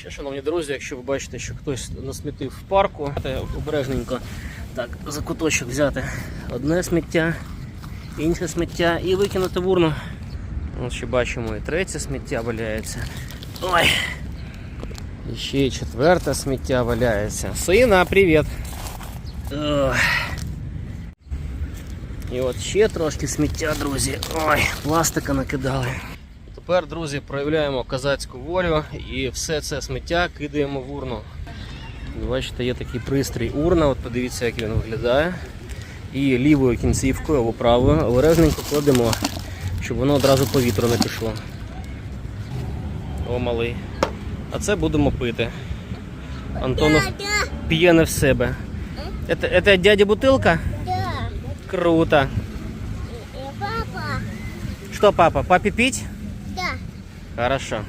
Ще, шановні друзі, якщо ви бачите, що хтось насмітив в парку, обережненько так, за куточок взяти одне сміття, інше сміття і викинути в урну. Ось ще бачимо і третє сміття валяється. Ой. І ще й четверте сміття валяється. Сина, привіт! І от ще трошки сміття, друзі. Ой, пластика накидали. Тепер, друзі, проявляємо козацьку волю і все це сміття кидаємо в урну. Бачите, є такий пристрій урна, от подивіться, як він виглядає. І лівою кінцівкою або правою обережненько кладемо, щоб воно одразу по вітру не пішло. О, малий. А це будемо пити. Антонов Да, п'є не в себе. Это, это дядя бутылка? да. Круто. Э, Папа, Что, папа, папе пить? Хорошо.